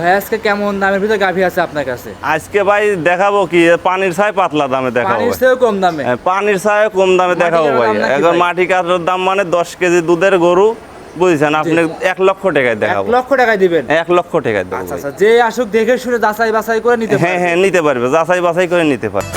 ভাই আজকে কেমন দামের ভিতরে গাভী আছে আপনার কাছে? আজকে ভাই দেখাবো কি পানির ছাই পাতলা দামে দেখাবো পানির ভাই। কম দামে? হ্যাঁ, পানির ছাই কম দামে দেখাবো ভাই। এখন মাটি কাটার দাম মানে দশ কেজি দুধের গরু বুঝছেন? আপনি এক লক্ষ টাকায় দেখাবো। এক লক্ষ টাকায় দিবেন? এক লক্ষ টাকায় দেবো আচ্ছা আচ্ছা যে আসুক দেখে শুনে যাচাই বাছাই করে নিতে হ্যাঁ হ্যাঁ নিতে পারবে যাচাই বাছাই করে নিতে পারবে।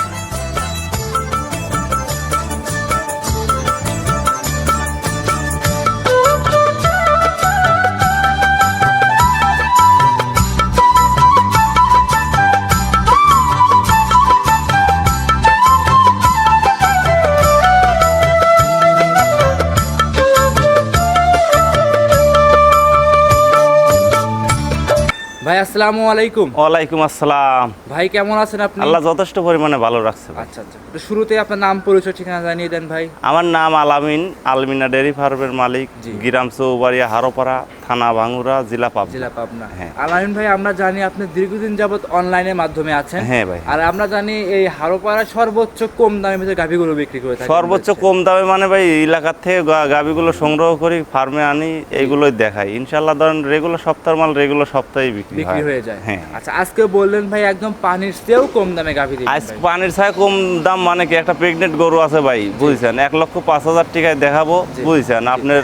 আসসালামু আলাইকুম। ওয়ালাইকুম আসসালাম। ভাই কেমন আছেন আপনি? আল্লাহ যথেষ্ট পরিমাণে ভালো রাখছে আচ্ছা আচ্ছা। তো শুরুতে আপনার নাম পরিচয় ঠিকানা জানিয়ে দেন ভাই। আমার নাম আলামিন আলমিনা ডেয়ারি ফার্মের মালিক। গ্রাম চৌবাড়িয়া হারোপাড়া থানা ভাঙ্গুরা জেলা পাবনা। জেলা পাবনা। হ্যাঁ। আলামিন ভাই আমরা জানি আপনি দীর্ঘদিন যাবত অনলাইনের মাধ্যমে আছেন। হ্যাঁ ভাই। আর আমরা জানি এই হারোপাড়া সর্বোচ্চ কম দামের ভিতরে গাভীগুলো বিক্রি করে থাকি সর্বোচ্চ কম দামে মানে ভাই এলাকার থেকে গাভীগুলো সংগ্রহ করি ফার্মে আনি এইগুলোই দেখাই। ইনশাল্লাহ ধরেন রেগুলার সপ্তাহ মাল রেগুলার সপ্তাহে বিক্রি বিক্রি হয় হয়ে। যায়। হ্যাঁ। আচ্ছা আজকে বললেন ভাই একদম পানির চেয়েও কম দামে গাভী দিবেন আজ পানির ছায় কম দাম মানে কি? একটা প্রেগনেন্ট গরু আছে ভাই বুঝছেন? এক লক্ষ পাঁচ হাজার টাকায় দেখাবো বুঝছেন? আপনার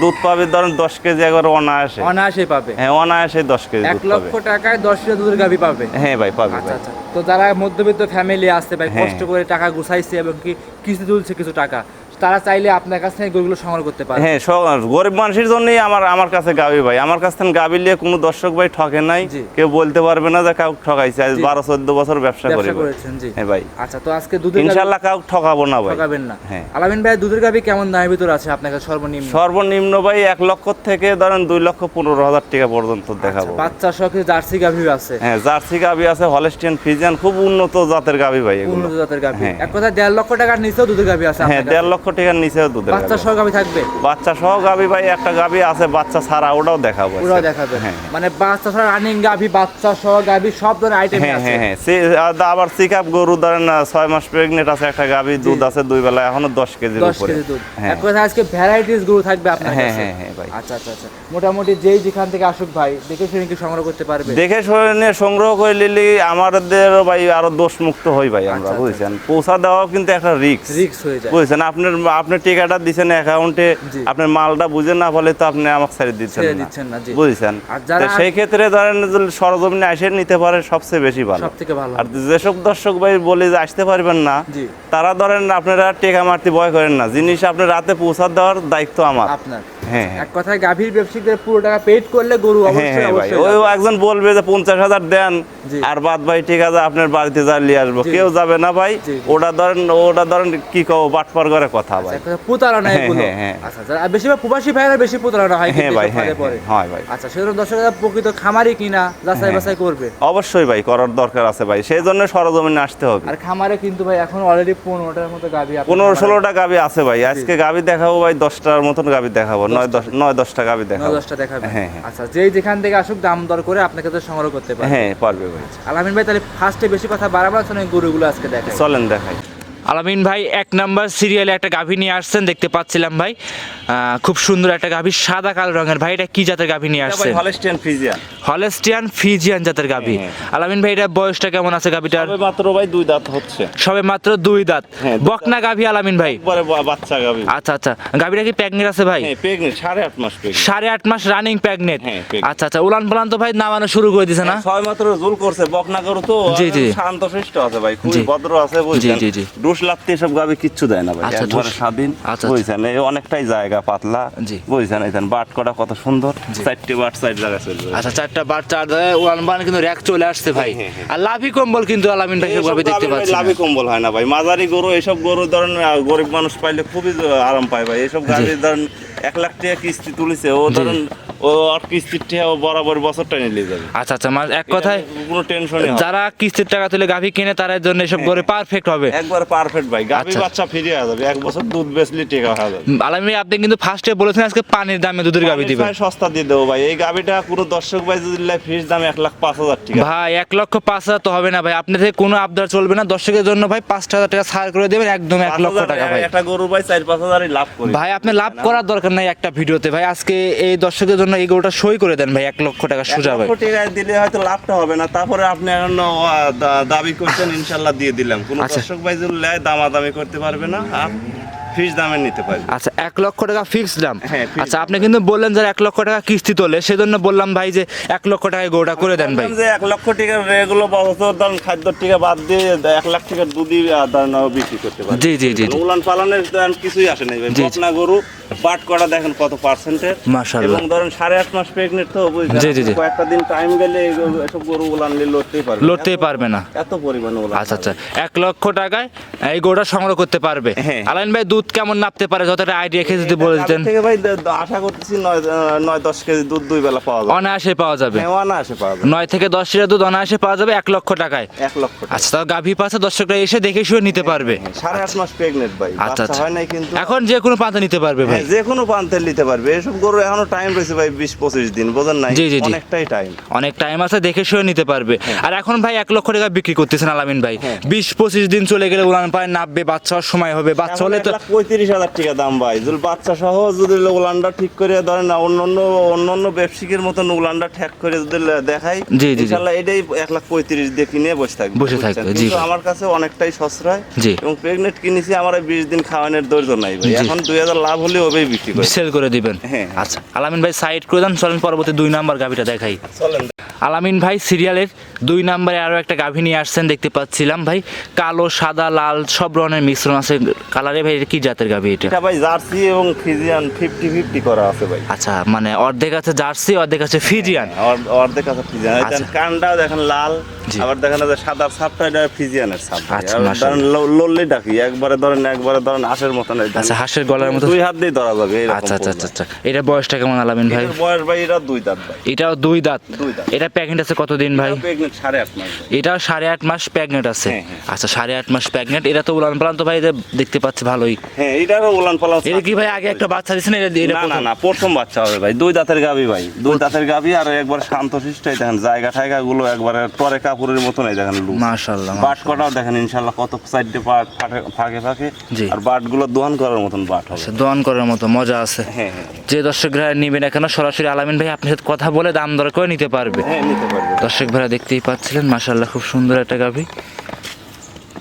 দুধ পাবে ধরেন দশ কেজি একবার অনায়াসে। অনায়াসে পাবে। হ্যাঁ অনায়াসে দশ কেজি এক লক্ষ টাকায় দশ লিটার দুধের গাভী পাবে। হ্যাঁ ভাই পাবে আচ্ছা আচ্ছা। তো যারা মধ্যবিত্ত ফ্যামিলি আছে ভাই হ্যাঁ। কষ্ট করে টাকা গুছাইছে এবং কি কিস্তি তুলছে কিছু টাকা তারা চাইলে আপনার কাছ থেকে গরুগুলো সংগ্রহ করতে পারে। হ্যাঁ গরিব মানুষের জন্যই আমার আমার কাছে গাবি ভাই। আমার কাছ থেকে গাবি নিয়ে কোনো দর্শক ভাই ঠকে নাই। কেউ বলতে পারবে না যে কাউ ঠকাইছে। আজ বারো চোদ্দ বছর ব্যবসা করি। করেছেন জি। হ্যাঁ ভাই। আচ্ছা তো আজকে দুধের গাভী ইনশাল্লাহ কাউ ঠকাবো না ভাই। ঠকাবেন না। হ্যাঁ। আলামিন ভাই দুধের গাভী কেমন দামের ভিতর আছে আপনার কাছে সর্বনিম্ন? সর্বনিম্ন ভাই এক লক্ষ থেকে ধরেন দুই লক্ষ পনেরো হাজার টাকা পর্যন্ত দেখাবো। আচ্ছা, বাচ্চা সহ জার্সি গাভী আছে। হ্যাঁ জার্সি গাবি আছে হলস্টিয়ান ফিজিয়ান খুব উন্নত জাতের গাবি ভাই উন্নত জাতের গাভী। হ্যাঁ। এক কথা দেড় লক্ষ টাকার নিচেও দুধের গাভী আছে হ্যাঁ দেড় লক্ষ টাকার নিচেও দুধের বাচ্চা। সহ থাকবে? বাচ্চা সহ গাবি ভাই একটা গাবি আছে বাচ্চা ছাড়া ওটাও দেখাবো আজকে। দেখাবে। হ্যাঁ মানে বাচ্চা সহ রানিং গাভী বাচ্চা সহ সব ধরনের আইটেম হ্যাঁ আছে। হ্যাঁ হ্যাঁ। আবার সিকাপ গরু ধরেন ছয় মাস প্রেগনেন্ট আছে একটা গাভি দুধ আছে দুই বেলা এখনও দশ উপরে। কেজি দুধ। হ্যাঁ। এক কথা আজকে ভ্যারাইটিস গরু থাকবে আপনার হ্যাঁ, কাছে? হ্যাঁ, হ্যাঁ, ভাই। আচ্ছা আচ্ছা আচ্ছা। মোটামুটি যেই যেখান থেকে আসুক ভাই দেখে শুনে কি সংগ্রহ করতে পারবে? দেখে শুনে সংগ্রহ করে নিলে আমাদের ভাই আরও দোষ মুক্ত হই ভাই আমরা আচ্ছা, বুঝছেন? পৌঁছা দেওয়াও কিন্তু একটা রিস্ক রিক্স হয়ে যায়। বুঝছেন? আপনার আপনি টিকাটা দিচ্ছেন অ্যাকাউন্টে। আপনার মালটা বুঝে না বলে তো আপনি আমাকে ছেড়ে দিচ্ছেন না, বুঝছেন? সেই ক্ষেত্রে ধরেন সরজমিনে এসে নিতে পারে সবচেয়ে বেশি ভালো। আর যেসব দর্শক ভাই বলে যে আসতে পারবেন না তারা ধরেন আপনারা টেকা মারতে ভয় করেন না। জিনিস আপনার রাতে পৌঁছা দেওয়ার দায়িত্ব আমার। আপনার। হ্যাঁ হ্যাঁ। এক কথায় গাভীর ব্যবসায়ীদের পুরো টাকা পেড করলে গরু হ্যাঁ অবশ্যই ওই একজন বলবে যে পঞ্চাশ হাজার দেন আর বাদ ভাই ঠিক আছে আপনার বাড়িতে যা নিয়ে আসব। কেউ যাবে না ভাই। ওটা ধরেন ওটা ধরেন কি কব বাটপার করে কথা। ভাই। প্রতারণা হ্যাঁ, এগুলো। হ্যাঁ, হ্যাঁ। আচ্ছা আচ্ছা আর বেশিরভাগ প্রবাসী ভাইয়েরা বেশি প্রতারণা হয় হ্যাঁ ভাই হ্যাঁ। হ্যাঁ, ভাই। আচ্ছা সেজন্য দর্শকরা প্রকৃত খামারি কিনা যাচাই। বাছাই করবে। অবশ্যই ভাই করার দরকার আছে ভাই। সেই জন্য সরজমিনে আসতে হবে। আর খামারে কিন্তু ভাই এখন অলরেডি পনেরোটার মতো গাভী পনেরো ষোলোটা গাবি আছে ভাই। আজকে গাবি দেখাবো ভাই দশটার মতন গাবি দেখাবো। নয় দশ নয় দশটা নয় দেখাবো। দশটা দেখাবে। হ্যাঁ। আচ্ছা যেই যেখান থেকে আসুক দাম দর করে আপনাকে তো সংগ্রহ করতে পারে হ্যাঁ পারবে ভাই। আলামিন ভাই তাহলে ফার্স্টে বেশি কথা বাড়াবার জন্য গরুগুলো আজকে দেখাই। চলেন দেখাই। আলামিন ভাই এক নাম্বার সিরিয়ালে একটা গাভী নিয়ে আসছেন দেখতে পাচ্ছিলাম ভাই। খুব সুন্দর একটা গাভী সাদা কালো রঙের। ভাই এটা কি জাতের গাভী নিয়ে আসছেন? হলস্টিয়ান ফিজিয়ান হলেস্টিয়ান ফিজিয়ান জাতের গাভী। হ্যাঁ, আলামিন ভাই এটা বয়সটা কেমন আছে গাভীটার? তবে মাত্র ভাই দুই দাঁত হচ্ছে। সবে মাত্র দুই দাঁত। হ্যাঁ, বকনা গাভী আলামিন ভাই। একবারে বাচ্চা গাবি আচ্ছা আচ্ছা। গাভীটা কি প্যাগনেট আছে ভাই? হ্যাঁ প্রেগনেন্ট সাড়ে আট মাস প্রেগনেন্ট সাড়ে আট মাস রানিং প্যাগনেট হ্যাঁ, আচ্ছা আচ্ছা। উলান পালান তো ভাই নামানো শুরু করে দিছে না? ছয় মাত্র জুল করছে বকনা করু তো জি, জি। শান্ত শিষ্ট আছে ভাই খুবই ভদ্র আছে বুঝছেন? জি, জি। ডুস লাগতে এসব গাবি কিচ্ছু দেয় না ভাই। আচ্ছা, একবারে স্বাধীন। আচ্ছা, আচ্ছা। বুঝছেন? এই অনেকটাই জায়গা পাতলা। বুঝছেন? এই বাট করা কত সুন্দর। চারটে বাট সাইড জায়গা চলবে আচ্ছা চারটা বার চার জায়গায় উলান পালান কিন্তু র্যাক চলে আসছে ভাই। হ্যাঁ, হ্যাঁ। আর লাভি কম্বল কিন্তু আলামিন ভাই সেভাবে দেখতে পাচ্ছি না। লাভই কম্বল হয় না ভাই। মাঝারি গরু এসব গরু ধরেন গরিব মানুষ পাইলে খুবই আরাম পায় ভাই। এসব গাড়ি ধরেন এক লাখ টাকা কিস্তি তুলিছে। ও ধরেন ও আর কিস্তির টাকা ও বরাবর বছরটা নিয়ে যাবে। আচ্ছা আচ্ছা মা- এক কথায় কোনো টেনশনই যারা কিস্তির টাকা তুলে গাভী কিনে তার জন্য এসব গড়ে পারফেক্ট হবে। একবার পারফেক্ট ভাই। গাভী আচ্ছা। বাচ্চা ফিরে যাবে। এক বছর দুধ বেচলে টেকা হয়ে যাবে। আলামিন ভাই, আপনি কিন্তু ফার্স্টে বলেছেন আজকে পানির দামে দুধের গাভী দিবেন। সস্তা দিয়ে দেবো ভাই। এই গাভিটা পুরো দর্শক ভাই যদি ফ্রিজ দাম এক লাখ পাঁচ হাজার টাকা ভাই এক লক্ষ পাঁচ হাজার তো হবে না ভাই। আপনি থেকে কোনো আবদার চলবে না। দর্শকের জন্য ভাই পাঁচ হাজার টাকা ছাড় করে দেবেন। একদম এক লক্ষ টাকা ভাই। একটা গরু ভাই চার পাঁচ হাজারই লাভ করি। ভাই আপনি লাভ করার দরকার নাই একটা ভিডিওতে। ভাই আজকে এই দর্শকের জন্য জন্য এই গরুটা সই করে দেন ভাই এক লক্ষ টাকা সোজা ভাই টাকা দিলে হয়তো লাভটা হবে না তারপরে আপনি এখন দাবি করছেন ইনশাল্লাহ দিয়ে দিলাম কোনো আচ্ছা। দর্শক ভাই যদি দামাদামি করতে পারবে না ফিস দামে নিতে পারবে আচ্ছা এক লক্ষ টাকা ফিক্স দাম। হ্যাঁ, আচ্ছা আপনি কিন্তু বললেন যে এক লক্ষ টাকা কিস্তি তোলে সেজন্য বললাম ভাই যে এক লক্ষ টাকায় গরুটা করে দেন ভাই। যে এক লক্ষ রেগুলো বছর ধরেন খাদ্যর টাকা বাদ দিয়ে এক লাখ দুধই ধরেন বিক্রি করতে পারবে জি জি জি। উলান পালনের কিছুই আসে নাই ভাই। বকনা গরু বাট করা দেখেন কত পার্সেন্টের মাশাআল্লাহ। এবং ধরেন সাড়ে আট মাস প্রেগনেন্ট তো জি, জি। কয়েকটা দিন টাইম গেলে এসব গরু উলান নিয়ে লড়তেই পারবে। লড়তেই পারবে না। এত পরিমাণে উলান আচ্ছা আচ্ছা এক লক্ষ টাকায় এই গরুটা সংগ্রহ করতে পারবে। হ্যাঁ। আলাইন ভাই দুধ কেমন নাপতে পারে যতটা আইডিয়া খেয়ে যদি বলে দিতেন। থেকে ভাই আশা করতেছি নয় নয় দশ কেজি দুধ দুই বেলা পাওয়া যাবে। অনায়াসে পাওয়া যাবে। হ্যাঁ না আসে পাওয়া যাবে। নয় থেকে দশ লিটার দুধ অনায়াসে পাওয়া যাবে এক লক্ষ টাকায়। এক লক্ষ আচ্ছা তাও গাভী পাশে দর্শকরা এসে দেখে শুয়ে নিতে পারবে। সাড়ে আট মাস প্রেগনেন্ট ভাই। আচ্ছা, আচ্ছা। হয় নাই কিন্তু এখন যে কোনো পাতা নিতে পারবে ভাই। হ্যাঁ, যে কোনো প্রান্তে নিতে পারবে। এসব গরু এখনও টাইম রয়েছে ভাই বিশ পঁচিশ দিন বোঝেন নাই? জি, জি। অনেকটাই টাইম অনেক টাইম আছে দেখে শুয়ে নিতে পারবে। আর এখন ভাই এক লক্ষ টাকা বিক্রি করতেছেন আলামিন ভাই। হ্যাঁ। বিশ পঁচিশ দিন চলে গেলে উড়ান পায় নাববে বাচ্চা সময় হবে। বাচ্চা হলে তো পঁয়ত্রিশ হাজার টাকা দাম ভাই। যদি বাচ্চা সহ যদি উলানটা ঠিক করে ধরেন না অন্য অন্য অন্য অন্য ব্যবসায়িকের মতন উলানটা ঠেক করে যদি দেখাই জি, জি, জি। ইনশাল্লাহ এটাই এক লাখ পঁয়ত্রিশ দিয়ে কিনে বসে থাকবে। বসে থাকবে, জি আমার কাছে অনেকটাই সশ্রয় জি। এবং প্রেগনেন্ট কিনেছি আমার বিশ দিন খাওয়ানোর ধৈর্য নাই ভাই। এখন দুই হাজার লাভ হলে ওবেই বিক্রি করে। সেল করে দিবেন। হ্যাঁ। আচ্ছা আলামিন ভাই সাইড করে দেন চলেন পরবর্তী দুই নাম্বার গাভিটা দেখাই। চলেন আলামিন ভাই সিরিয়ালের দুই নম্বরে আরও একটা গাভী নিয়ে আসছেন দেখতে পাচ্ছিলাম ভাই। কালো সাদা লাল সব রঙের মিশ্রণ আছে। কালারে ভাই কি জাতের গাভী এটা? এটা ভাই জার্সি এবং ফিজিয়ান ফিফটি ফিফটি করা আছে ভাই। আচ্ছা মানে অর্ধেক আছে জার্সি অর্ধেক আছে ফিজিয়ান? অর্ধেক আছে ফিজিয়ান। আচ্ছা। দেখেন কানটাও দেখেন লাল আবার দেখেন যে সাদা ছাপটা এটা ফিজিয়ানের ছাপ আচ্ছা। ধরেন লল্লি ডাকি একবারে ধরেন একবারে ধরেন আশের মতন আচ্ছা হাঁসের গলার মতো। দুই হাত দিয়ে ধরা যাবে আচ্ছা আচ্ছা আচ্ছা আচ্ছা। এটা বয়সটা কেমন আলামিন ভাই? বয়স ভাই এটা দুই দাঁত ভাই। এটাও দুই দাঁত? দুই দাঁত। এটা প্যাকেট আছে কতদিন ভাই? প্রেগনেন্ট সাড়ে আট মাস। এটাও সাড়ে আট মাস প্যাগনেট আছে? হ্যাঁ, হ্যাঁ। আচ্ছা সাড়ে আট মাস প্যাগনেট এটা তো উলান পালান তো ভাই দেখতে পাচ্ছি ভালোই। হ্যাঁ এটারও উলান পালান এটা কি ভাই আগে একটা বাচ্চা দিয়েছেন এটা না না না প্রথম বাচ্চা হবে ভাই দুই দাঁতের গাবি ভাই দুই দাঁতের গাবি আর একবার শান্ত শিষ্টাই দেখেন জায়গা ঠায়গা গুলো একবারে টরে কাপড়ের মতন এই দেখেন মাশাআল্লাহ বাট কটাও দেখেন ইনশাল্লাহ কত সাইডে পাট ফাটে- ফাঁকে ফাঁকে। আর বাটগুলো দোয়ান করার মতন বাট হবে। আচ্ছা দোয়ান করার মতো মজা আছে। হ্যাঁ হ্যাঁ। যে দর্শক ভাইরা নিবেন এখানে সরাসরি আলামিন ভাই আপনার সাথে কথা বলে দাম দর করে নিতে পারবে। হ্যাঁ নিতে পারবে। দর্শক ভাইরা দেখতেই পাচ্ছিলেন মাশাআল্লাহ খুব সুন্দর একটা গাভী।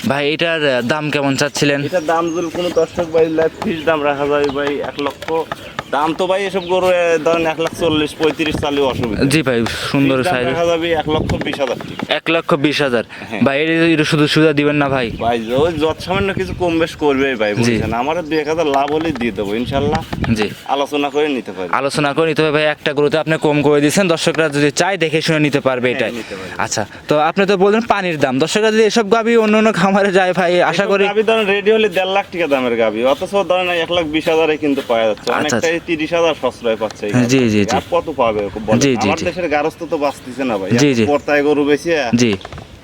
ভাই, এটার দাম কেমন চাচ্ছিলেন? এটার দাম যদি কোনো দর্শক ভাই লাইভ ফিস দাম রাখা যায় ভাই এক লক্ষ দাম তো ভাই এসব গরু ধরেন এক লাখ চল্লিশ পঁয়ত্রিশ চালিয়ে অসুবিধা। জি ভাই সুন্দর সাইজ। রাখা যাবে এক লক্ষ বিশ হাজার এক লক্ষ বিশ হাজার। হ্যাঁ। ভাই এর এর শুধু সুবিধা দিবেন না ভাই। ভাই ওই যত সামান্য কিছু কম বেশ করবে ভাই বুঝছেন? আমার দুই এক হাজার লাভ হলে দিয়ে দেবো ইনশাল্লাহ। জি। আলোচনা করে নিতে পারি আলোচনা করে নিতে হবে ভাই একটা গরুতে আপনি কম করে দিয়েছেন দর্শকরা যদি চায় দেখে শুনে নিতে পারবে এটাই। আচ্ছা তো আপনি তো বললেন পানির দাম দর্শকরা যদি এসব গাবি অন্য অন্য খামারে যায় ভাই আশা করি গাবি ধরেন রেডি হলে দেড় লাখ টাকা দামের গাবি অথচ ধরেন এক লাখ বিশ হাজারে কিন্তু পাওয়া যাচ্ছে। আচ্ছা, অনেকটাই তিরিশ হাজার সশ্রয় পাচ্ছে এই জি, জি, জি। কত পাবে? জি, জি, জি। দেশের গারস্থ তো বাঁচতেছে না ভাই জি, জি। পর্তায় গরু বেশি জি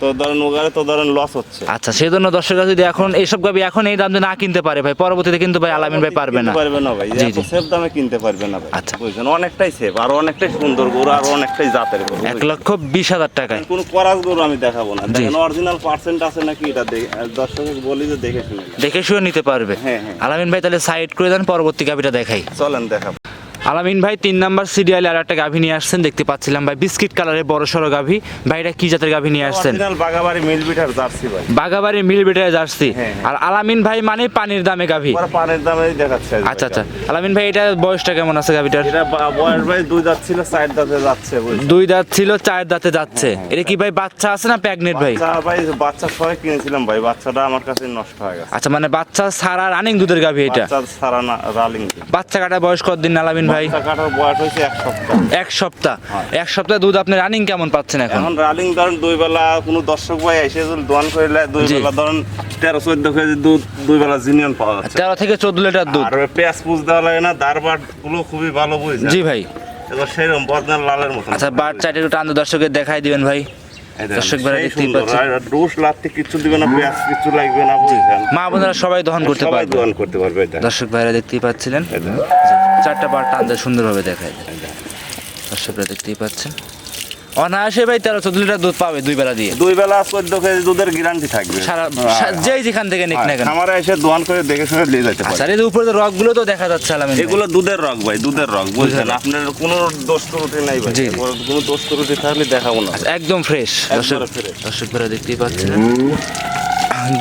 তো ধরেন ওগারে তো ধরেন লস হচ্ছে। আচ্ছা সেই জন্য দর্শকরা যদি এখন এইসব গাবি এখন এই দাম না কিনতে পারে ভাই পরবর্তীতে কিন্তু ভাই আলামিন ভাই পারবে না। পারবে না ভাই জি, সেফ দামে কিনতে পারবে না ভাই। আচ্ছা। বুঝছেন? অনেকটাই সেফ আর অনেকটাই সুন্দর গরু আর অনেকটাই জাতের গরু এক লক্ষ বিশ হাজার টাকায়। কোনো করাজ গরু আমি দেখাবো না। দেখেন অরিজিনাল পার্সেন্ট আছে নাকি এটা দর্শক বলি যে দেখে শুনে দেখে শুয়ে নিতে পারবে। হ্যাঁ, হ্যাঁ। আলামিন ভাই তাহলে সাইড করে দেন পরবর্তী গাভিটা দেখাই। চলেন দেখাবো। আলামিন ভাই তিন নাম্বার সিরিয়ালে আর একটা গাভী নিয়ে আসছেন দেখতে পাচ্ছিলাম ভাই। বিস্কিট কালারের বড় সড়ো গাভী। ভাই এটা কি জাতের গাভী নিয়ে আসছেন? বাগাবাড়ি মিল বিটার জার্সি ভাই। বাগাবাড়ি মিল জার্সি। হ্যাঁ, হ্যাঁ। আর আলামিন ভাই মানে পানির দামে গাভী। পানের দামে দেখাচ্ছে আচ্ছা আচ্ছা। আলামিন ভাই এটা বয়সটা কেমন আছে গাভীটার? এটা বয়স ভাই দুই দাঁত ছিল চার দাঁতে যাচ্ছে দুই দাঁত ছিল চার দাঁতে যাচ্ছে। এটা কি ভাই বাচ্চা আছে না প্যাগনেট ভাই? ভাই বাচ্চা সবাই কিনেছিলাম ভাই। বাচ্চাটা আমার কাছে নষ্ট হয়ে গেছে। আচ্ছা মানে বাচ্চা সারা রানিং দুধের গাভী এটা? বাচ্চা সারা না রালিং বাচ্চা কাটা বয়স কতদিন আলামিন ভাই? বাচ্চা কাটার বয়স হয়েছে এক সপ্তাহ। এক সপ্তাহ। এক সপ্তাহ দুধ আপনি রানিং কেমন পাচ্ছেন এখন? এখন রালিং ধরেন দুই বেলা কোনো দর্শক ভাই এসে যদি দোয়ান করে দুই বেলা ধরেন তেরো চোদ্দ কেজি দুধ দুই বেলা জিনিয়ন পাওয়া যাচ্ছে। তেরো থেকে চোদ্দ লিটার দুধ। আর পেঁয়াজ পুজ দেওয়া লাগে না দারবাটগুলো খুবই ভালো বুঝছে জি ভাই। এবার সেরকম বদনার লালের মতো আচ্ছা বার চাইটা একটু টান দর্শকের দেখাই দিবেন ভাই। মা বোনেরা সবাই দহন করতে পারবে। দোয়ান করতে পারবে দর্শক ভাইরা দেখতেই পাচ্ছিলেন। চারটা বার টান দিয়ে সুন্দরভাবে দেখায় দেয়। দর্শকরা দেখতেই পাচ্ছেন। অনায়াসে ভাই তেরো চোদ্দ লিটার দুধ পাবে দুই বেলা দিয়ে। দুই বেলা চোদ্দ কেজি দুধের গ্যারান্টি থাকবে। সারা হ্যাঁ, যেই যেখান থেকে নিক না কেন। খামারে এসে দোয়ান করে দেখে শুনে নিয়ে যেতে আচ্ছা পারে আর উপরে রকগুলো তো দেখা যাচ্ছে আলামিন এগুলো দুধের রগ ভাই দুধের রগ বুঝছেন। আপনার কোনো দোষ ত্রুটি নাই ভাই। কোনো দোষ ত্রুটি থাকলে দেখাবো না। আচ্ছা, একদম ফ্রেশ দর্শক একবারে দর্শক বেলা দেখতেই পাচ্ছেন।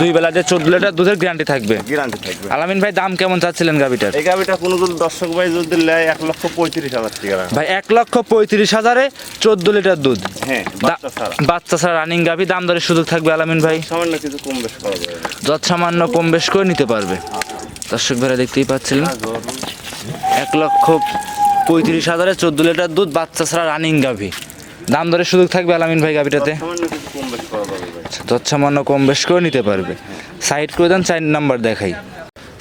দুই বেলা যে চোদ্দ লিটার দুধের গ্যারান্টি থাকবে। গ্যারান্টি থাকবে। আলামিন ভাই দাম কেমন চাচ্ছিলেন গাভিটার? এই গাবিটা কোনো যদি দর্শক ভাই যদি নেয় এক লক্ষ পঁয়ত্রিশ হাজার টাকা। ভাই এক লক্ষ পঁয়ত্রিশ হাজারে চোদ্দ লিটার দুধ। হ্যাঁ বাচ্চা ছাড়া। বাচ্চা ছাড়া রানিং গাভি দাম দরের সুযোগ থাকবে আলামিন ভাই? সামান্য কিছু কম বেশ করা যাবে। যত সামান্য কম বেশ করে নিতে পারবে। দর্শক ভাইরা দেখতেই পাচ্ছিলেন। এক লক্ষ পঁয়ত্রিশ হাজারে চোদ্দ লিটার দুধ বাচ্চা ছাড়া রানিং গাভি। দাম দরের সুযোগ থাকবে আলামিন ভাই গাভিটাতে তৎসামান্য কম বেশ কম বেশ করে নিতে পারবে। সাইড করে দেন চার নাম্বার দেখাই।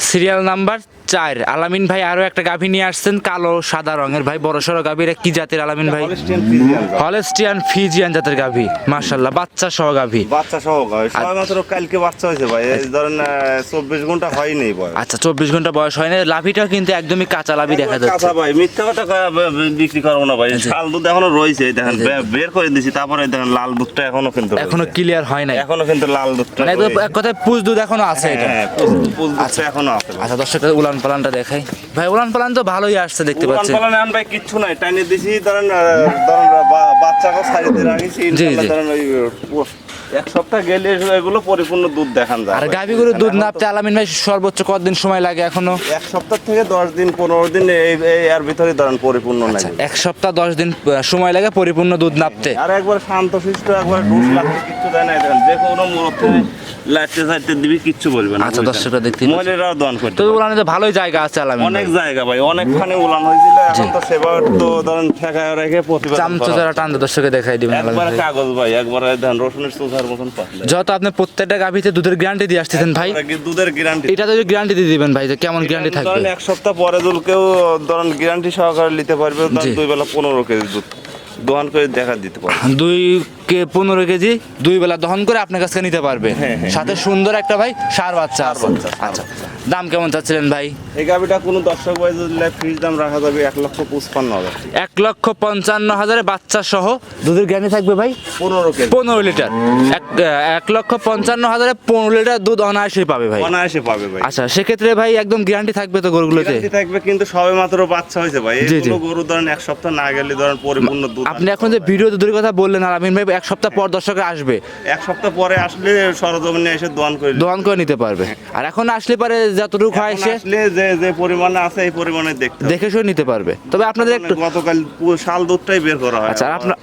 সিরিয়াল নাম্বার চার আলামিন ভাই আরও একটা গাভি নিয়ে আসছেন কালো সাদা রঙের। ভাই বড় সড়ো গাভি এটা কি জাতের আলামিন ভাই? হলিস্টিয়ান ফিজিয়ান জাতের গাভি। মার্শাল্লাহ বাচ্চা সহ গাভি বাচ্চা সহ গাভি। সবাই মাত্র কালকে বাচ্চা হয়েছে ভাই এই ধরেন চব্বিশ ঘণ্টা হয়নি বয়স। আচ্ছা চব্বিশ ঘণ্টা বয়স হয় না লাভিটাও কিন্তু একদমই কাঁচা লাভি দেখা যাচ্ছে কাঁচা ভাই মিথ্যা কথা বিক্রি করব না ভাই। শাল দুধ এখনও রয়েছে দেখেন বের করে দিছি তারপরে দেখেন লাল দুধটা এখনও কিন্তু এখনও ক্লিয়ার হয় নাই। এখনও কিন্তু লাল দুধটা মানে এক কথায় পুজ দুধ এখনও আছে এটা। হ্যাঁ পুল- পুল দুধটা এখনও আছে। আচ্ছা দর্শক উলান পালানটা দেখাই ভাই উলান পালান তো ভালোই আসছে দেখতে উলান পাচ্ছেন ভাই কিচ্ছু নাই টাইনে দিছি ধরেন ধরেন বাচ্চাকে সাইডে রাখিছি জি জি। এক সপ্তাহ গেলে এগুলো পরিপূর্ণ দুধ দেখান যায়। আর ভাই। গাভিগুলোর দুধ নাপতে আলামিন ভাই সর্বোচ্চ কতদিন সময় লাগে এখনও? এক সপ্তাহ থেকে দশ দিন পনেরো দিন এই এর ভিতরে ধরেন পরিপূর্ণ নাই। আচ্ছা এক সপ্তাহ দশ দিন সময় লাগে পরিপূর্ণ দুধ নাপতে? আর একবার শান্ত শিষ্ট একবার ডুস লাগতে কিচ্ছু দেয় না যে কোনো মুহূর্ত লাইটে সাইটে দিবি কিচ্ছু বলবে না আচ্ছা? দর্শকরা পাচ্ছে। মহিলারাও দান করতে তো উলানে তো ভালোই জায়গা আছে আলামিন অনেক জায়গা ভাই অনেকখানে উলান হয়েছিল এখন তো সেবা তো ধরেন ঠেকায় রেখে প্রতিবাদ চামচো যারা টানতে দর্শকে দেখাই দিবেন একবার কাগজ ভাই একবার ধান রসুনের সুধার মতন পাতলে যত আপনি প্রত্যেকটা গাভিতে দুধের গ্যারান্টি দিয়ে আসতেছেন ভাই দুধের গ্যারান্টি এটা তো গ্যারান্টি দিয়ে দিবেন ভাই যে কেমন গ্যারান্টি থাকবে? এক সপ্তাহ পরে দুধ কেউ ধরেন গ্যারান্টি সহকারে নিতে পারবে দুই বেলা পনেরো কেজি দুধ। দোকান করে দেখা দিতে পারবে। দুই পনেরো কেজি দুই বেলা দহন করে আপনার কাছে নিতে পারবে। হ্যাঁ, হ্যাঁ। সাথে সুন্দর একটা ভাই সার বাচ্চা আচ্ছা দাম কেমন চাচ্ছিলেন ভাই? এই গাভিটা কোনো দর্শক ভাই ফ্রিজ দাম রাখা যাবে এক লক্ষ পঁচপান্ন হাজার। এক লক্ষ পঞ্চান্ন হাজারে বাচ্চা সহ দুধের গ্যারান্টি থাকবে ভাই? পনেরো কেজি। পনেরো লিটার। এক এক লক্ষ পঞ্চান্ন হাজারে পনেরো লিটার দুধ অনায়াসই পাবে ভাই। অনায়াসে পাবে ভাই। আচ্ছা সেক্ষেত্রে ভাই একদম গ্যারান্টি থাকবে তো গরুগুলোতে? থাকবে কিন্তু সবে মাত্র বাচ্চা হয়েছে ভাই। গরু ধরেন এক সপ্তাহ না গেলে ধরেন পরিপূর্ণ দুধ আপনি এখন যে ভিডিও দুধের কথা বললেন আর আমিন ভাই এক সপ্তাহ পর দর্শকরা আসবে। এক সপ্তাহ পরে আসলে সরজমিনে এসে দোয়ান করে দোয়ান করে নিতে পারবে। আর এখন আসলে পারে যতটুকু হয় সে আসলে যে যে পরিমাণে আছে এই পরিমাণে দেখতে দেখে শুনে নিতে পারবে। তবে আপনাদের একটু গতকাল শাল দুধটাই বের করা হয়। আচ্ছা, আপনার-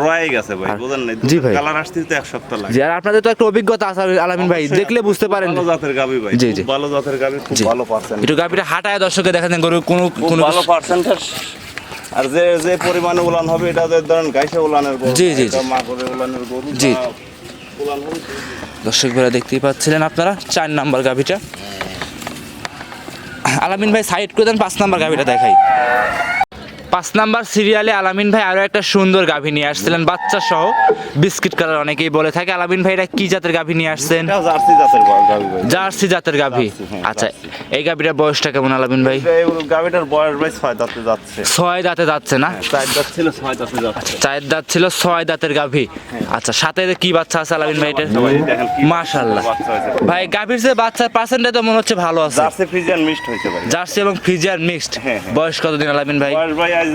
রয়ে গেছে ভাই বুঝেন জি ভাই। কালার আসতে তো এক সপ্তাহ লাগে। জি আর আপনাদের তো একটা অভিজ্ঞতা আছে আলামিন ভাই দেখলে বুঝতে পারেন। ভালো জাতের গাবি ভাই জি, জি। ভালো জাতের গাবি খুব ভালো পার্সেন্ট একটু গাভিটা হাঁটায় দর্শকে দেখা যায় গরু কোনো কোনো ভালো আর যে যে পরিমাণে উলান হবে এটা ধরেন গাইছে উলানের গরু জি, জি, উলানের গরু জি। উলান হবে দর্শক ভাইরা দেখতেই পাচ্ছিলেন আপনারা চার নাম্বার গাভিটা। আলামিন ভাই সাইড করে দেন পাঁচ নাম্বার গাভিটা দেখাই। পাঁচ নাম্বার সিরিয়ালে আলামিন ভাই আরও একটা সুন্দর গাভী নিয়ে আসছিলেন বাচ্চা সহ। বিস্কিট কালার অনেকেই বলে থাকে। আলামিন ভাই এটা কি জাতের গাভী নিয়ে আসছেন? জার্সি জাতের গাভী হ্যাঁ, আচ্ছা এই গাভীটার বয়সটা কেমন আলামিন ভাই? এই গাবিটার বয়স ভাই ছয় দাঁতে যাচ্ছে। ছয় দাঁতে যাচ্ছে না? চার দাঁত ছিল ছয় দাঁতে যাচ্ছে। চায়ের দাঁত ছিল ছয় দাঁতের গাভী। আচ্ছা সাথে কি বাচ্চা আছে আলামিন ভাই এটা মাশাআল্লাহ। ভাই গাভীর যে বাচ্চার পার্সেন্টেজ তো মনে হচ্ছে ভালো আছে। জার্সি ফ্রিজিয়ান মিক্সড হয়েছে ভাই। জার্সি এবং ফ্রিজিয়ার মিক্সড। হ্যাঁ, হ্যাঁ। বয়স কতদিন আলামিন ভাই? বয়স ভাই আজ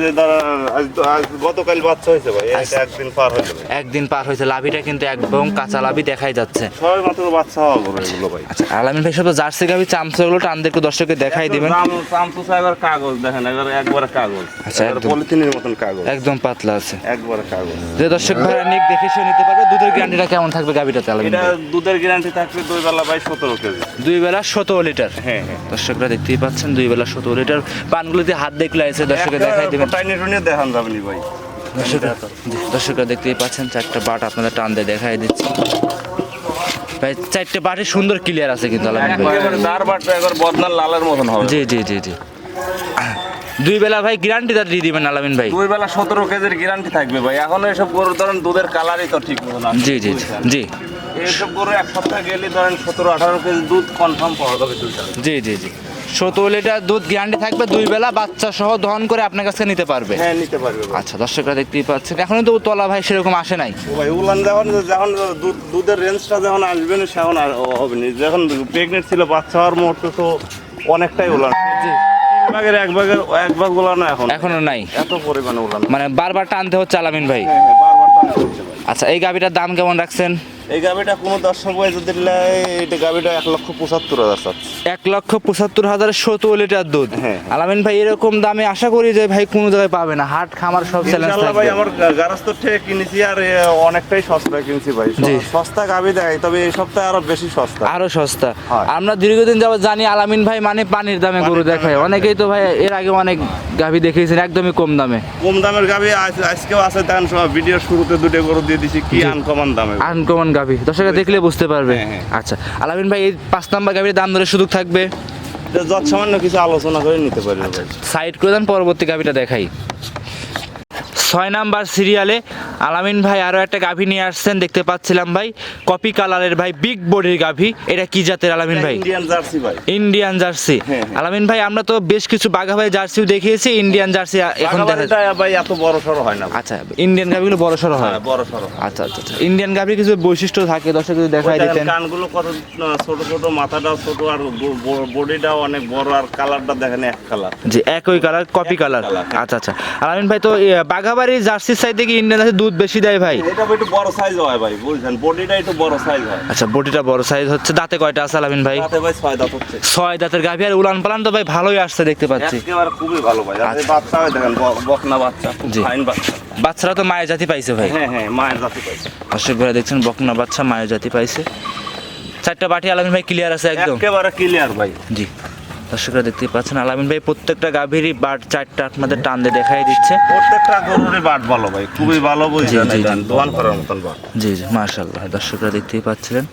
আজ গতকাল বাচ্চা হয়েছে ভাই। একদিন পার হয়ে যাবে একদিন পার হয়েছে লাভিটা কিন্তু একদম কাঁচা লাভি দেখাই যাচ্ছে। সবাই মাত্র বাচ্চা হওয়া গরু এগুলো ভাই। আচ্ছা আলামিন ভাই সব জার্সি গাভি চামচগুলো দর্শককে দেখাই দিবেন। কাগজ দেখেন একবার একবারে কাগজ। আচ্ছা, পলিথিনের মতন কাগজ। একদম পাতলা আছে। একবারে কাগজ। যে দর্শক ভাই নিক দেখে শুনে নিতে পারবে দুধের গ্যারান্টিটা কেমন থাকবে গাভিটাতে আলামিন এটা দুধের গ্যারান্টি থাকবে দুই বেলা ভাই সতেরো কেজি। দুই বেলা সতেরো লিটার। হ্যাঁ হ্যাঁ। দর্শকরা দেখতেই পাচ্ছেন দুই বেলা সতেরো লিটার। পানগুলোতে হাত দেখলে আছে দর্শকে দেখাই দিবেন। টাইনে টুনে দেখান যাবে নি ভাই। দর্শকরা দর্শকরা দেখতেই পাচ্ছেন চারটা বাট আপনাদের টান দিয়ে দেখাই দিচ্ছি। ভাই চারটে বাটে সুন্দর ক্লিয়ার আছে কিন্তু বাটটা একবার বদনার লালের মতন হবে। জি জি জি জি। দুই বেলা ভাই গ্যারান্টি তার দিয়ে দিবেন আলামিন ভাই। দুই বেলা সতেরো কেজির গ্যারান্টি থাকবে ভাই। এখন এসব গরু ধরেন দুধের কালারই তো ঠিক মতন আসে, জি জি জি জি। এইসব গরু এক সপ্তাহ গেলে ধরেন সতেরো আঠারো কেজি দুধ কনফার্ম পাওয়া যাবে দুইটা। জি জি জি। সতেরো লিটার দুধ গ্যারান্টি থাকবে দুই বেলা বাচ্চা সহ দহন করে আপনার কাছে নিতে পারবে। হ্যাঁ নিতে পারবে। আচ্ছা দর্শকরা দেখতেই পাচ্ছেন এখনও তো তলা ভাই সেরকম আসে নাই। ভাই উলান যখন যখন দুধ দুধের রেঞ্জটা যখন আসবে না সেখন আর হবে না। যখন প্রেগনেন্ট ছিল বাচ্চা হওয়ার মুহূর্তে তো অনেকটাই উলান। ভাগের এক ভাগের এক ভাগ উলানো এখন এখনও নাই। এত পরিমাণে উলান। মানে বারবার টানতে হচ্ছে আলামিন ভাই। হ্যাঁ হ্যাঁ বারবার টানা হচ্ছে ভাই। আচ্ছা এই গাভিটার দাম কেমন রাখছেন? এই গাভিটা কোনো দর্শক ভাই যদি এটা গাভিটা এক লক্ষ পঁচাত্তর হাজার চাচ্ছে এক লক্ষ পঁচাত্তর হাজার সতেরো লিটার দুধ। হ্যাঁ। আলামিন ভাই এরকম দামে আশা করি যে ভাই কোনো জায়গায় পাবে না। হাট খামার সব চ্যালেঞ্জ ইনশাল্লাহ ভাই থাকবে। আমার গারাস্তর থেকে কিনেছি আর অনেকটাই সস্তা কিনছি ভাই। সস্তা গাভি দেয় তবে এই সপ্তাহে আরও বেশি সস্তা। আরও সস্তা। আমরা দীর্ঘদিন যাবত জানি আলামিন ভাই মানে পানির দামে গরু দেখায়। অনেকেই তো ভাই এর আগে অনেক গাভি দেখিয়েছেন একদমই কম দামে। কম দামের গাভি আজ- আজকেও আছে দেখেন সব ভিডিওর শুরুতে দুটো গরু দিয়ে দিছি কি আনকমন দামে আনকমন গাভি। দর্শকরা দেখলে বুঝতে পারবে। হ্যাঁ, হ্যাঁ। আচ্ছা আলামিন ভাই এই পাঁচ নাম্বার গাভির দাম ধরে সুযোগ থাকবে? যত সামান্য কিছু আলোচনা করে নিতে পারবে সাইড করে দেন পরবর্তী গাভিটা দেখাই। ছয় নাম্বার সিরিয়ালে আলামিন ভাই আরও একটা গাভি নিয়ে আসছেন দেখতে পাচ্ছিলাম ভাই। কপি কালারের ভাই বিগ বডির গাভি। এটা কি জাতের আলামিন ভাই? ইন্ডিয়ান জার্সি ভাই। Indian jersey. হ্যাঁ, হ্যাঁ। আলামিন ভাই আমরা তো বেশ কিছু বাঘা ভাই জার্সিও দেখিয়েছি ইন্ডিয়ান জার্সি এখন ভাই এত বড় সড়ো হয় না আচ্ছা ইন্ডিয়ান গাভিগুলো বড় সড়ো হয়। হ্যাঁ বড় সড়ো আচ্ছা আচ্ছা আচ্ছা। ইন্ডিয়ান গাভির কিছু বৈশিষ্ট্য থাকে দর্শক যদি দেখাই দিতেন। কানগুলো কত ছোট ছোট মাথাটাও ছোট আর বডিটাও অনেক বড় আর কালারটা দেখেন এক কালার। জি একই কালার কপি কালার। আচ্ছা আচ্ছা। আলামিন ভাই তো এ, বাঘাবাড়ির জার্সির সাইড থেকে ইন্ডিয়ান জার্সি দুধ বেশি দেয় ভাই? এটা একটু বড় সাইজ হয় ভাই বুঝছেন? বডিটা একটু বড় সাইজ হয়। আচ্ছা বডিটা বড় সাইজ হচ্ছে। দাঁতে কয়টা আছে আলামিন ভাই? তাতে ভাই ছয় দাঁত হচ্ছে। ছয় দাঁতের গাভি আর উলান পালান তো ভাই ভালোই আসছে দেখতে পাচ্ছি। একেবারে খুবই ভালো ভাই। আর এই আচ্ছা। বাচ্চা দেখেন বকনা বাচ্চা খুব জি। ফাইন বাচ্চা। বাচ্চারা তো মায়ের জাতি পাইছে ভাই। হ্যাঁ হ্যাঁ মায়ের জাতি পাইছে। দর্শক ভাই দেখছেন বকনা বাচ্চা মায়ের জাতি পাইছে। চারটা বাটি আলামিন ভাই ক্লিয়ার আছে একদম। একেবারে ক্লিয়ার ভাই। জি। দর্শকরা দেখতেই পাচ্ছেন। আলামিন ভাই প্রত্যেকটা গাভীরই বাট চারটা আপনাদের টান দিয়ে দেখাই দিচ্ছে। প্রত্যেকটা গরুরই বাট ভালো ভাই খুবই ভালো বুঝছেন। দোয়ান করার মতন বাট। জি জি মাশাআল্লাহ দর্শকরা দেখতেই পাচ্ছেন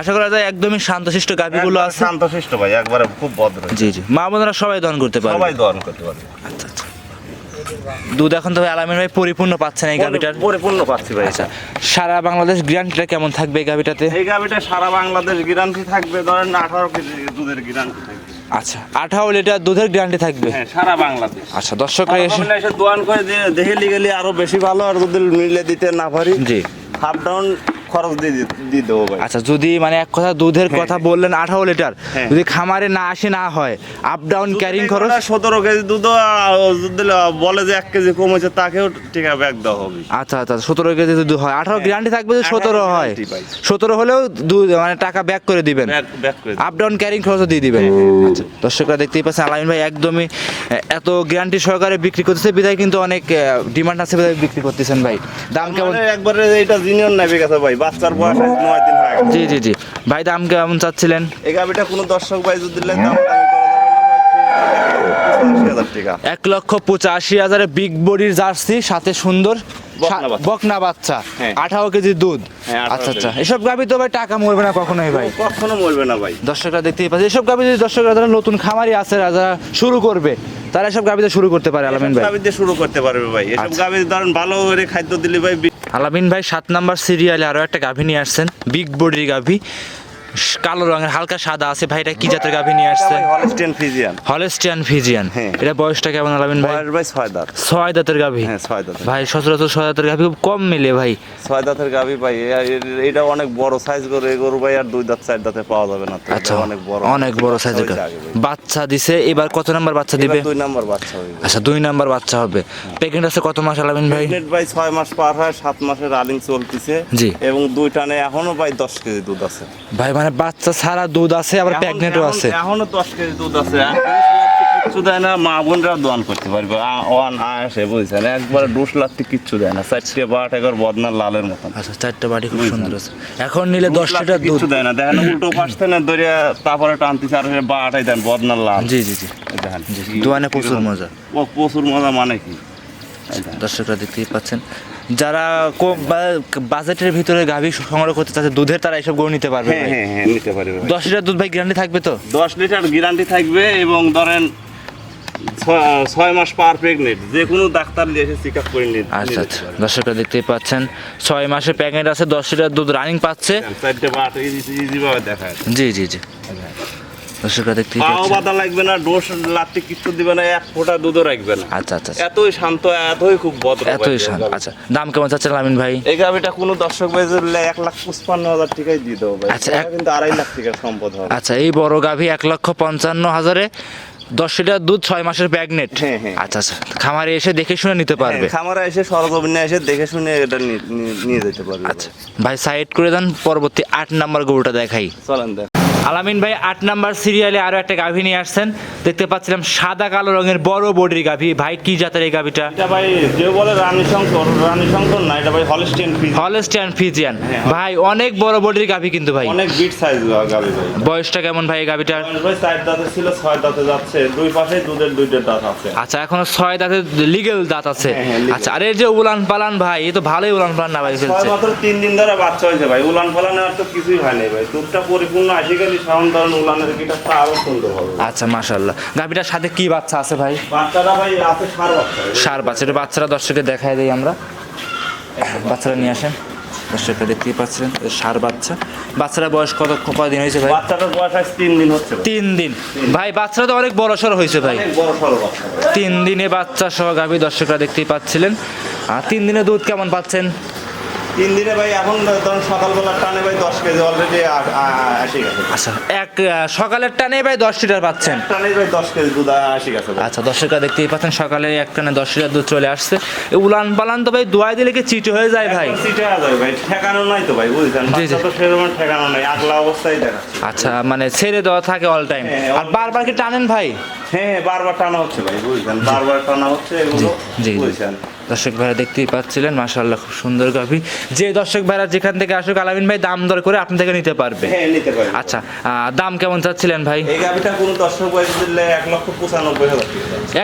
আশা করা যায় একদমই শান্তশিষ্ট গাভীগুলো আছে। শান্তশিষ্ট ভাই একবারে খুব ভদ্র। জি জি মা বোনেরা সবাই দন করতে পারবে। সবাই দন করতে পারবে। আচ্ছা আচ্ছা। দুধ এখন তো আলামিন ভাই পরিপূর্ণ পাচ্ছেন এই গাভীটার পরিপূর্ণ পাচ্ছি ভাই। আচ্ছা সারা বাংলাদেশ গ্যারান্টিটা কেমন থাকবে এই গাভীটাতে এই গাভিটা সারা বাংলাদেশ গ্যারান্টি থাকবে ধরেন আঠারো কেজি দুধের গ্যারান্টি থাকবে। আচ্ছা আঠারো লিটার দুধের গ্যারান্টি থাকবে? হ্যাঁ সারা বাংলাদেশ। আচ্ছা দর্শকরা এসে এসে দোয়ান করে দিয়ে দেখে গেলে আরও বেশি ভালো আর যদি মিলে দিতে না পারি জি। হাফ ডাউন খরচ দিয়ে দিয়ে দেবো ভাই। আচ্ছা যদি মানে এক কথা দুধের কথা বললেন আঠারো লিটার হ্যাঁ। যদি খামারে না আসে না হয় আপ ডাউন ক্যারিং খরচ? সতেরো কেজি দুধ বলে যে এক কেজি কমেছে তাকেও আছে ব্যাগ দেওয়া হবে। আচ্ছা আচ্ছা সতেরো কেজি যদি হয়। আঠারো হ্যাঁ। গ্যারান্টি থাকবে যে সতেরো হয়। সতেরো হলেও দুধ মানে টাকা ব্যাক করে দিবেন। আপ ডাউন ক্যারিং খরচও দিয়ে দিবেন। হ্যাঁ, আচ্ছা দর্শকরা দেখতেই পাচ্ছেন আলামিন ভাই একদমই এত গ্যারান্টি সহকারে বিক্রি করতেছে বিধায় কিন্তু অনেক ডিমান্ড আছে বিধায় বিক্রি করতেছেন ভাই। দাম কেমন? মানে একবারে এটা জিনিয়র নেবে গেছে ভাই বাচ্চার বয়স আজ নয় দিন হয় জি জি জি। ভাই দাম কেমন চাচ্ছিলেন? এই গাভিটা কোনো দর্শক ভাই যদি দিলে দাম এক লক্ষ পঁচাশি হাজারে বিগ বডির জার্সি সাথে সুন্দর বকনা বাচ্চা। হ্যাঁ। আঠারো কেজি দুধ। হ্যাঁ, 18 আচ্ছা আচ্ছা। এসব গাবি তো ভাই টাকা মরবে না কখনোই ভাই। কখনো মরবে না ভাই। দর্শকরা দেখতেই পাচ্ছে এসব গাবি যদি দর্শকরা যারা নতুন খামারি আছে যারা শুরু করবে তারা এসব গাবিতে শুরু করতে পারে আলামিন ভাই। গাভি দিয়ে শুরু করতে পারবে ভাই। এসব আচ্ছা। গাভি ধরেন ভালো করে খাদ্য দিলে ভাই আলামিন ভাই সাত নাম্বার সিরিয়ালে আরও একটা গাভী নিয়ে আসছেন বিগ বডির গাভী। কালো রঙের হালকা সাদা আছে। ভাই এটা কি জাতের গাভী নিয়ে আসছে ভাই হলস্টেন ফিজিয়ান হলেস্টিয়ান ফিজিয়ান। এটা বয়সটা কেমন আলামিন ভাই? বয়স ভাই ছয় দাঁত। ছয় দাঁতের গাভী। হ্যাঁ ছয় দাঁত ভাই সচরাচর ছয় দাঁতের গাভী খুব কম মিলে ভাই। ছয় দাঁতের গাভী ভাই এটা অনেক বড় সাইজ করে গরু ভাই আর দুই দাঁত চার দাঁতে পাওয়া যাবে না আচ্ছা অনেক বড়। অনেক বড় সাইজের বাচ্চা দিছে এবার কত নাম্বার বাচ্চা দিবে? দুই নাম্বার বাচ্চা হবে। আচ্ছা দুই নাম্বার বাচ্চা হবে। প্রেগনেন্ট আছে কত মাস আলামিন ভাই? প্রেগনেন্ট ভাই ছয় মাস পার হয় সাত মাসের রানিং চলতেছে। জি। এবং দুই টানে এখনও ভাই দশ কেজি দুধ আছে। ভাই মানে বাচ্চা ছাড়া দুধ আছে আবার প্রেগনেন্টও আছে। এখনও দশ কেজি দুধ আছে। কিচ্ছু দেয় না। মা বোনরা দোয়ান করতে পারবে। ওয়ান আসে বুঝছেন? একবার দুশ লাখ কিচ্ছু দেয় না। চারটে বাট একবার বদনার লালের মতন। আচ্ছা চারটা বাড়ি খুব সুন্দর আছে। এখন নিলে দশ লিটার দুধ। দেয় না। দেখেন উল্টো পাশ থেকে ধরিয়া তারপরে টানতেছে আর বাটাই দেন বদনার লাল। জি জি জি। দোয়ানে প্রচুর মজা। ও প্রচুর মজা মানে কি? দর্শকরা দেখতেই পাচ্ছেন। যারা কম বাজেটের ভিতরে গাভী সংগ্রহ করতে চাচ্ছে দুধের তারা এসব গরু নিতে পারবে হ্যাঁ হ্যাঁ হ্যাঁ নিতে পারবে দশ লিটার দুধ ভাই গ্যারান্টি থাকবে তো? দশ লিটার গ্যারান্টি থাকবে এবং ধরেন ছয়- মাস পার প্রেগনেন্ট যে কোনো ডাক্তার দিয়ে এসে চেক আপ করে নিয়ে আচ্ছা নিয়ে আচ্ছা। দর্শকরা দেখতেই পাচ্ছেন ছয় মাসের প্যাকেট আছে দশ লিটার দুধ রানিং পাচ্ছে। চারটে দেখায়। জি জি জি। দর্শকরা দেখতেই পাও বাধা লাগবে না ডোস লাত্তি কিছু দিবে না এক ফোঁটা দুধও রাখবে না। আচ্ছা আচ্ছা আচ্ছা। এতই শান্ত এতই খুব ভদ্র এতই শান্ত। আচ্ছা দাম কেমন চাচ্ছেন আমিন ভাই? এই গাভিটা কোনো দর্শক ভাই ধরলে এক লাখ পঁচপান্ন হাজার টাকাই দিয়ে দেবো ভাই। আচ্ছা, কিন্তু আড়াই লাখ টাকার সম্পদ হবে। আচ্ছা এই বড় গাভী এক লক্ষ পঞ্চান্ন হাজারে দশ লিটার দুধ ছয় মাসের প্যাগনেট। হ্যাঁ, হ্যাঁ। আচ্ছা আচ্ছা খামারে এসে দেখে শুনে নিতে পারবে। হ্যাঁ, খামারে এসে সরজমিনে এসে দেখে শুনে এটা নিয়ে যেতে পারবে আচ্ছা ভাই। সাইড করে দেন পরবর্তী আট নাম্বার গরুটা দেখাই। চলেন দেখ আলামিন ভাই আট নাম্বার সিরিয়ালে আরও একটা গাভী নিয়ে আসছেন। দেখতে পাচ্ছিলাম সাদা কালো রঙের বড় বডির গাভী। ভাই কি জাতের এই গাভীটা? এটা ভাই যে বলে রানী শঙ্কর রানী শঙ্কর না এটা ভাই হলস্টেন ফিজ হলস্টিয়ান ফিজিয়ান। ভাই অনেক বড় বডির গাভী কিন্তু ভাই। অনেক বিট সাইজ গাভি ভাই। বয়সটা কেমন ভাই এই গাভীটার? ভাই চার দাঁতে ছিল ছয় দাঁতে যাচ্ছে। দুই পাশে দুধের দুইটা দাঁত আছে। আচ্ছা এখনও ছয় দাঁতের লিগেল দাঁত আছে। হ্যাঁ, হ্যাঁ। আচ্ছা আর এই যে উলান পালান ভাই এ তো ভালোই উলান পালান না ভাই ফেলছে। মাত্র তিন দিন ধরে বাচ্চা হয়েছে ভাই। উলান ফলানে আর তো কিছুই হয়নি ভাই। দুধটা পরিপূর্ণ আসি গেলি সাউন্ড ধরেন উলানের কিটা আরও সুন্দর হবে। আচ্ছা সাথে কি বাচ্চা আছে ভাই? বাচ্চাটা ভাই আছে সার বাচ্চা। সার বাচ্চা। এটা বাচ্চারা দর্শকে দেখায় দিই আমরা। বাচ্চারা নিয়ে আসেন। দর্শকরা দেখতেই পাচ্ছেন সার বাচ্চা। বাচ্চারা বয়স কত কদিন হয়েছে ভাই? বাচ্চাটার বয়স আজ তিন দিন হচ্ছে তিন দিন। ভাই তো অনেক বড় সড়ো হয়েছে ভাই। তিন দিনে বাচ্চা সহ গাভী দর্শকরা দেখতেই পাচ্ছিলেন। আর তিন দিনে দুধ কেমন পাচ্ছেন? তিন দিনে ভাই এখন ধরুন সকালবেলা টানে ভাই দশ কেজি অলরেডি আসি গেছে। আচ্ছা এক সকালের টানে ভাই দশ লিটার পাচ্ছেন? টানে ভাই দশ কেজি দুধ আসি গেছে। আচ্ছা দর্শকরা দেখতেই পাচ্ছেন সকালে এক টানে দশ লিটার দুধ চলে আসছে। উলান পালান তো ভাই দোয়াই দিলে কি চিট হয়ে যায় ভাই? সিটে আ যাবে ভাই ঠেকানো নাই তো ভাই বুঝছেন। বাচ্চা তো সেরকম ঠেকানো নাই আগলা অবস্থায় দেখাচ্ছে। আচ্ছা মানে ছেড়ে দেওয়া থাকে অল টাইম হ্যাঁ, আর বারবার কি টানেন ভাই? হ্যাঁ হ্যাঁ, বারবার টানা হচ্ছে ভাই বুঝছেন? বারবার টানা হচ্ছে এগুলো। বুঝছেন? দর্শক ভাইরা দেখতেই পাচ্ছিলেন মাশাআল্লাহ খুব সুন্দর গাভী। যে দর্শক ভাইরা যেখান থেকে আসুক আলামিন ভাই দাম দর করে আপনি থেকে নিতে পারবে। হ্যাঁ নিতে আচ্ছা দাম কেমন চাচ্ছিলেন ভাই? এই গাভিটা কোনো দর্শক দিলে এক লক্ষ পঁচানব্বই হাজার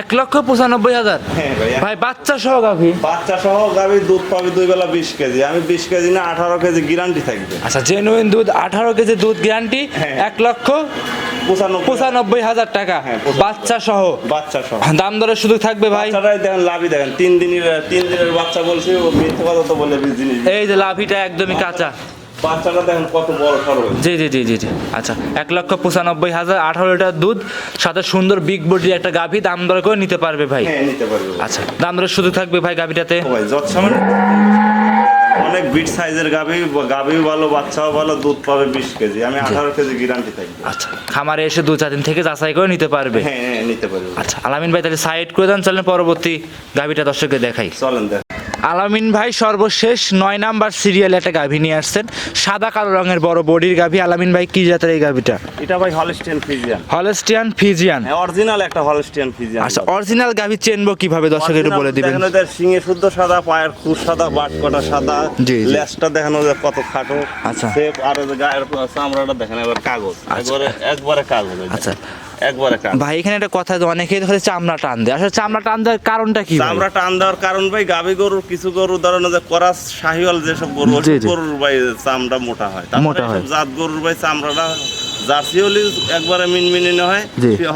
এক লক্ষ পঁচানব্বই হাজার? হ্যাঁ ভাই বাচ্চা সহ গাভী বাচ্চা সহ গাভি? দুধ পাবে দুই বেলা বিশ কেজি। আমি বিশ কেজি না আঠারো কেজি গ্যারান্টি থাকবে। আচ্ছা জেনুইন দুধ আঠারো কেজি দুধ গ্যারান্টি হ্যাঁ। এক লক্ষ পঁচানব্বই। হাজার টাকা। হ্যাঁ। বাচ্চা সহ বাচ্চা সহ দাম দরের সুযোগ থাকবে ভাই? লাভই দেখেন। তিন দিনের তিন দিনের বাচ্চা বলছে ও মিথ্যে কথা তো বলে জিনিস। এই যে লাভিটা একদমই কাঁচা। বাচ্চাটা দেখেন কত বড় সড়ো জি জি জি জি জি। আচ্ছা এক লক্ষ পঁচানব্বই হাজার আঠারো লিটার দুধ সাথে সুন্দর বিগ বডির একটা গাভী দাম দর করে নিতে পারবে ভাই? হ্যাঁ নিতে পারবে আচ্ছা দাম দরের সুযোগ থাকবে ভাই গাভীটাতে? ভাই যত সময় অনেক বিট সাইজের গাভি গাভিও ভালো বাচ্চাও ভালো দুধ পাবে বিশ কেজি। আমি আঠারো কেজি গ্যারান্টি থাকবে। আচ্ছা খামারে এসে দু চার দিন থেকে যাচাই করে নিতে পারবে? হ্যাঁ হ্যাঁ নিতে পারবে। আচ্ছা আলামিন ভাই তাহলে সাইড করে দেন চলেন পরবর্তী গাভীটা দর্শককে দেখাই। চলেন দেখ। আলামিন ভাই সর্বশেষ নয় নাম্বার সিরিয়ালে একটা গাভী নিয়ে আসছেন। সাদা কালো রঙের বড় বডির গাভী। আলামিন ভাই কি জাতের এই গাভীটা? এটা ভাই Holstein Friesian Holstein Friesian original একটা হলস্টিয়ান ফিজিয়ান আচ্ছা অরিজিনাল গাভী চেনবো কীভাবে দর্শকের বলে দিবেন? দেখেন ওদের শিঙে শুদ্ধ সাদা পায়ের খুর সাদা বাট কটা সাদা। লেজটা দেখেন ওদের কত খাটো। আচ্ছা। শেপ আর গায়ের চামড়াটা দেখেন এবার কাগজ। একবারে একবারে কাগজ। আচ্ছা। একবারে টান ভাই এখানে একটা কথা অনেকেই ধরে চামড়া টান দেয় আসলে চামড়া টান দেওয়ার কারণটা কি চামড়া টান দেওয়ার কারণ ভাই গাভী গরুর কিছু গরু ধরেন যে করাস শাহিওয়াল যেসব গরু। গরুর ভাই চামড়া মোটা হয় মোটা হয়। জাত গরুর ভাই চামড়াটা জার্সি হলে একবারে মিনমিনে হয়।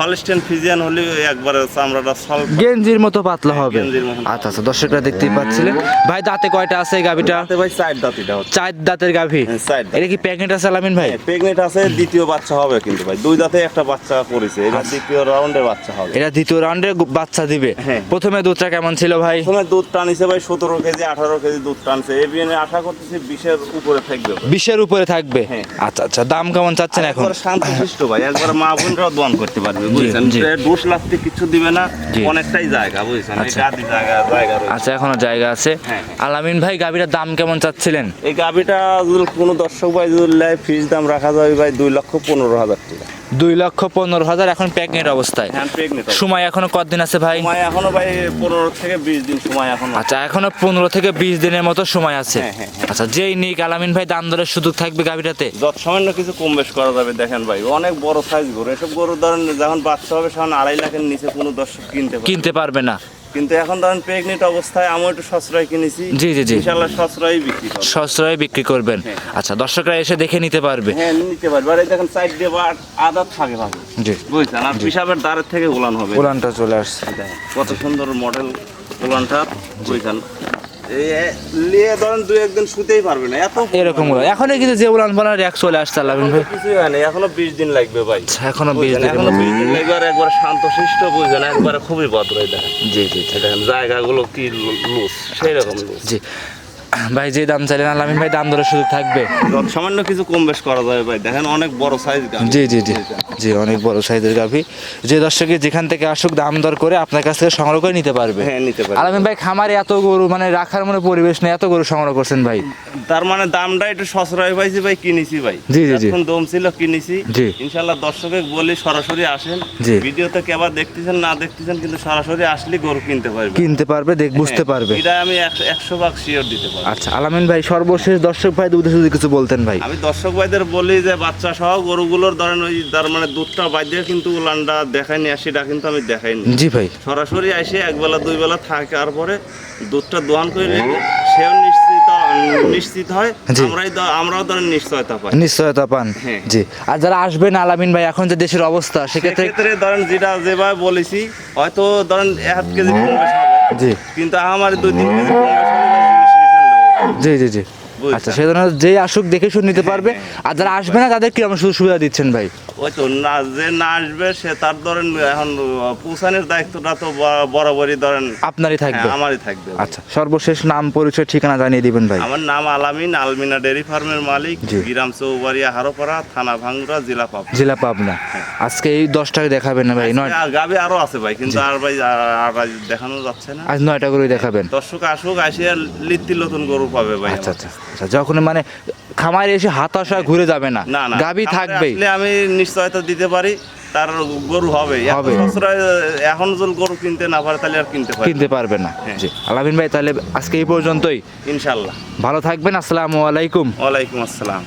হলস্টেন ফিজিয়ান হলে একবারে চামড়াটা সল্প গেঞ্জির মতো পাতলা হবে। আচ্ছা আচ্ছা দর্শকরা দেখতেই পাচ্ছিলেন। ভাই দাঁতে কয়টা আছে গাভীটা? ভাই সাইড দাঁত এটা হচ্ছে। চার দাঁতের গাভী? হ্যাঁ, চার এটা কি প্যাকেট আছে আলামিন ভাই? প্রেগনেন্ট আছে দ্বিতীয় বাচ্চা হবে কিন্তু ভাই। দুই দাঁতে একটা বাচ্চা পড়েছে এটা আচ্ছা। দ্বিতীয় রাউন্ডের বাচ্চা হবে। এটা দ্বিতীয় রাউন্ডে বাচ্চা দিবে? হ্যাঁ। প্রথমে দুধটা কেমন ছিল ভাই? প্রথমে দুধ টানিছে ভাই সতেরো কেজি আঠারো কেজি দুধ টানছে। এবিএনে আশা করতেছি বিশের উপরে থাকবে। বিশের উপরে থাকবে? হ্যাঁ। আচ্ছা আচ্ছা দাম কেমন চাচ্ছেন এখন? একবারে শান্তশিষ্ট ভাই একবারে মা বোনরাও দোয়ান করতে পারবে বুঝছেন। ডোস লাগতে কিছু দিবে না অনেকটাই জায়গা বুঝছেন? আচ্ছা। গাদি জায়গা জায়গা আচ্ছা এখনও জায়গা আছে। হ্যাঁ। আলামিন ভাই গাভীটার দাম কেমন চাচ্ছিলেন? এই গাভিটা যদি কোনো দর্শক ভাই যদি ফিস দাম রাখা যাবে ভাই দুই লক্ষ পনেরো হাজার টাকা। দুই লক্ষ পনেরো হাজার এখন প্যাকেট অবস্থায়। সময় এখনও কতদিন আছে ভাই? সময় এখনও ভাই পনেরো থেকে বিশ দিন সময় এখনও আচ্ছা এখনও পনেরো থেকে বিশ দিনের মতো সময় আছে। হ্যাঁ, হ্যাঁ। আচ্ছা যেই নিক আলামিন ভাই দাম দরের সুযোগ থাকবে গাভীটাতে। যত সামান্য কিছু কম বেশ করা যাবে দেখেন। ভাই অনেক বড় সাইজ গরু। এসব গরু ধরেন যখন বাচ্চা হবে তখন আড়াই লাখের নিচে কোনো দর্শক কিনতে কিনতে পারবে না। কিন্তু এখন ধরেন প্রেগনেন্ট অবস্থায় আমি একটু সশ্রয় কিনেছি। জি, জি, জি। ইনশাল্লাহ সশ্রয় বিক্রি হবে। সশ্রয়ে বিক্রি করবেন। হ্যাঁ। আচ্ছা দর্শকরা এসে দেখে নিতে পারবে। হ্যাঁ নিতে পারবে। আর এই দেখেন সাইড দিয়ে বা আদার থাকে ভাবে। জি। বুঝছেন? আর পিসাবের দ্বারের থেকে উলান হবে। উলানটা চলে আসছে। কত সুন্দর মডেল উলানটা। বুঝছেন? নিয়ে ধরেন দুই একদিন শুতেই পারবে না এত এরকমগুলো এখনই কিন্তু যে উলান পালার এক চলে আসছে আলামিন ভাই কিছুই হয় না এখনও বিশ দিন লাগবে ভাই। আচ্ছা, এখনও বিশ দিন এখনও বিশ দিন লাগবে আর একবার শান্ত শিষ্ট বুঝছেন একবারে খুবই ভদ্র দেখেন। জি জি জি। দেখেন জায়গাগুলো কি লুজ সেই রকম জি। ভাই যে দাম চাইলেন আলামিন ভাই দাম দরের সুযোগ থাকবে। সামান্য কিছু কম বেশ করা যাবে ভাই। দেখেন অনেক বড় সাইজ জি জি জি। জি অনেক বড় সাইজের গাভি। যে দর্শকে যেখান থেকে আসুক দাম দর করে আপনার কাছ থেকে সংগ্রহ করে নিতে পারবে। হ্যাঁ নিতে পারবে। আলামিন ভাই খামারে এত গরু মানে রাখার মনে পরিবেশ নেই এত গরু সংগ্রহ করছেন ভাই। তার মানে দামটা একটু সসরাই পাইছি ভাই কিনেছি ভাই। জি, জি, জি। এখন দম ছিল কিনেছি। জি। ইনশাআল্লাহ দর্শকে বলি সরাসরি আসেন। জি। ভিডিওতে কেবার দেখতেছেন না দেখতেছেন কিন্তু সরাসরি আসলে গরু কিনতে পারবে। কিনতে পারবে দেখ বুঝতে পারবে। এটা আমি একশো- একশো ভাগ শিওর দিতে পারব। আচ্ছা আলামিন ভাই সর্বশেষ দর্শক ভাই উদ্দেশ্যে কিছু বলতেন ভাই। আমি দর্শক ভাইদের বলি যে বাচ্চা সহ গরুগুলোর ধরেন ওই তার মানে দুধটা বাইরে কিন্তু উলানটা দেখায়নি আর সেটা কিন্তু আমি দেখাইনি। জি ভাই। সরাসরি এসে এক বেলা দুই বেলা থাকার পরে দুধটা দোয়ান করে নিলে। সেও নিশ্চিত নিশ্চিত হয়। আমরাই আমরাও ধরেন নিশ্চয়তা পাই। নিশ্চয়তা পান। হ্যাঁ। জি। আর যারা আসবেন আলামিন ভাই এখন যে দেশের অবস্থা সেক্ষেত্রে ধরেন যেটা যেভাবে বলেছি হয়তো ধরেন এক কেজি কম বেশ হবে জি। কিন্তু আমার দুই তিন কেজি কম বেশ হলে ভাই জিনিস return নেব। জি জি জি। আচ্ছা সেজন্য যে আসুক দেখে শুনে নিতে পারবে। আর যারা আসবে না তাদের কি আমরা সুযোগ সুবিধা দিচ্ছেন ভাই। ওই তো না যে না আসবে সে তার ধরেন এখন পৌঁছানোর দায়িত্বটা তো বরাবরই ধরেন আপনারই থাকবে। হ্যাঁ, আমারই থাকবে আচ্ছা সর্বশেষ নাম পরিচয় ঠিকানা জানিয়ে দিবেন ভাই। আমার নাম আলামিন আলমিনা ডেয়ারি ফার্মের মালিক। গ্রাম চৌবাড়িয়া হারোপাড়া থানা ভাঙ্গুরা জেলা পাবনা। জেলা পাবনা। আজকে এই দশটাকে দেখাবেন না ভাই নয় গাবে আরও আছে ভাই কিন্তু আর ভাই আর- দেখানো যাচ্ছে না। আজ নয়টা করে দেখাবেন। দর্শক আসুক আসিয়া লিত্তি নতুন গরু পাবে ভাই আচ্ছা আচ্ছা। আচ্ছা যখন মানে খামারে এসে হতাশা ঘুরে যাবে না গাবি থাকবে। আমি নিশ্চয়তা দিতে পারি তার গরু হবে। এখন যদি গরু কিনতে না পারে তাহলে আর কিনতে পারবে কিনতে পারবে না। হ্যাঁ। জি আলামিন ভাই তাহলে আজকে এই পর্যন্তই। ইনশাল্লাহ ভালো থাকবেন আসসালামু আলাইকুম। ওয়ালাইকুম আসসালাম।